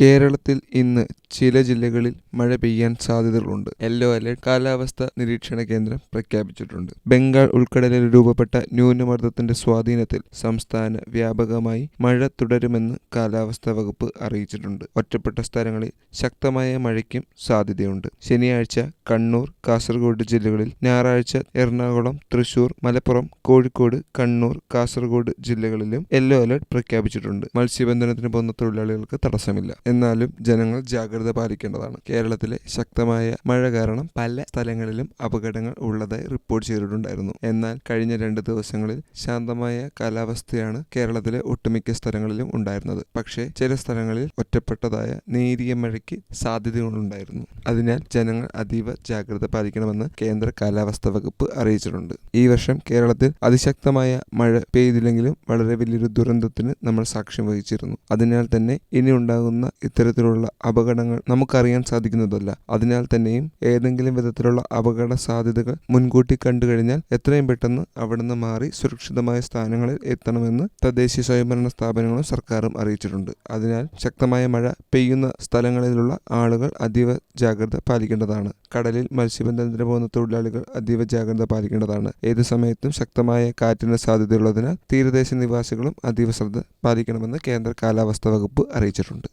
കേരളത്തിൽ ഇന്ന് ചില ജില്ലകളിൽ മഴ പെയ്യാൻ സാധ്യതകളുണ്ട്. യെല്ലോ അലർട്ട് കാലാവസ്ഥ നിരീക്ഷണ കേന്ദ്രം പ്രഖ്യാപിച്ചിട്ടുണ്ട്. ബംഗാൾ ഉൾക്കടലിൽ രൂപപ്പെട്ട ന്യൂനമർദ്ദത്തിന്റെ സ്വാധീനത്തിൽ സംസ്ഥാന വ്യാപകമായി മഴ തുടരുമെന്ന് കാലാവസ്ഥാ വകുപ്പ് അറിയിച്ചിട്ടുണ്ട്. ഒറ്റപ്പെട്ട സ്ഥലങ്ങളിൽ ശക്തമായ മഴയ്ക്കും സാധ്യതയുണ്ട്. ശനിയാഴ്ച കണ്ണൂർ കാസർഗോഡ് ജില്ലകളിൽ ഞായറാഴ്ച എറണാകുളം തൃശൂർ മലപ്പുറം കോഴിക്കോട് കണ്ണൂർ കാസർഗോഡ് ജില്ലകളിലും യെല്ലോ അലർട്ട് പ്രഖ്യാപിച്ചിട്ടുണ്ട്. മത്സ്യബന്ധനത്തിന് പോകുന്ന തൊഴിലാളികൾക്ക് തടസ്സമില്ല. എന്നാലും ജനങ്ങൾ ജാഗ്രത പാലിക്കേണ്ടതാണ്. കേരളത്തിലെ ശക്തമായ മഴ കാരണം പല സ്ഥലങ്ങളിലും അപകടങ്ങൾ ഉള്ളതായി റിപ്പോർട്ട് ചെയ്തിട്ടുണ്ടായിരുന്നു. എന്നാൽ കഴിഞ്ഞ രണ്ട് ദിവസങ്ങളിൽ ശാന്തമായ കാലാവസ്ഥയാണ് കേരളത്തിലെ ഒട്ടുമിക്ക സ്ഥലങ്ങളിലും ഉണ്ടായിരുന്നത്. പക്ഷേ ചില സ്ഥലങ്ങളിൽ ഒറ്റപ്പെട്ടതായ നേരിയ മഴയ്ക്ക് സാധ്യതകളുണ്ടായിരുന്നു. അതിനാൽ ജനങ്ങൾ അതീവ ജാഗ്രത പാലിക്കണമെന്ന് കേന്ദ്ര കാലാവസ്ഥാ വകുപ്പ് അറിയിച്ചിട്ടുണ്ട്. ഈ വർഷം കേരളത്തിൽ അതിശക്തമായ മഴ പെയ്തില്ലെങ്കിലും വളരെ വലിയൊരു ദുരന്തത്തിന് നമ്മൾ സാക്ഷ്യം വഹിച്ചിരുന്നു. അതിനാൽ തന്നെ ഇനി ഉണ്ടാകുന്ന ഇത്തരത്തിലുള്ള അപകടങ്ങൾ നമുക്കറിയാൻ സാധിക്കുന്നതല്ല. അതിനാൽ തന്നെയും ഏതെങ്കിലും വിധത്തിലുള്ള അപകട സാധ്യതകൾ മുൻകൂട്ടി കണ്ടു കഴിഞ്ഞാൽ എത്രയും പെട്ടെന്ന് അവിടുന്ന് മാറി സുരക്ഷിതമായ സ്ഥാനങ്ങളിൽ എത്തണമെന്ന് തദ്ദേശീയ സ്വയംഭരണ സ്ഥാപനങ്ങളും സർക്കാരും അറിയിച്ചിട്ടുണ്ട്. അതിനാൽ ശക്തമായ മഴ പെയ്യുന്ന സ്ഥലങ്ങളിലുള്ള ആളുകൾ അതീവ ജാഗ്രത പാലിക്കേണ്ടതാണ്. കടലിൽ മത്സ്യബന്ധനത്തിന് പോകുന്ന തൊഴിലാളികൾ അതീവ ജാഗ്രത പാലിക്കേണ്ടതാണ്. ഏത് സമയത്തും ശക്തമായ കാറ്റിന് സാധ്യതയുള്ളതിനാൽ തീരദേശ നിവാസികളും അതീവ ശ്രദ്ധ പാലിക്കണമെന്ന് കേന്ദ്ര കാലാവസ്ഥാ വകുപ്പ് അറിയിച്ചിട്ടുണ്ട്.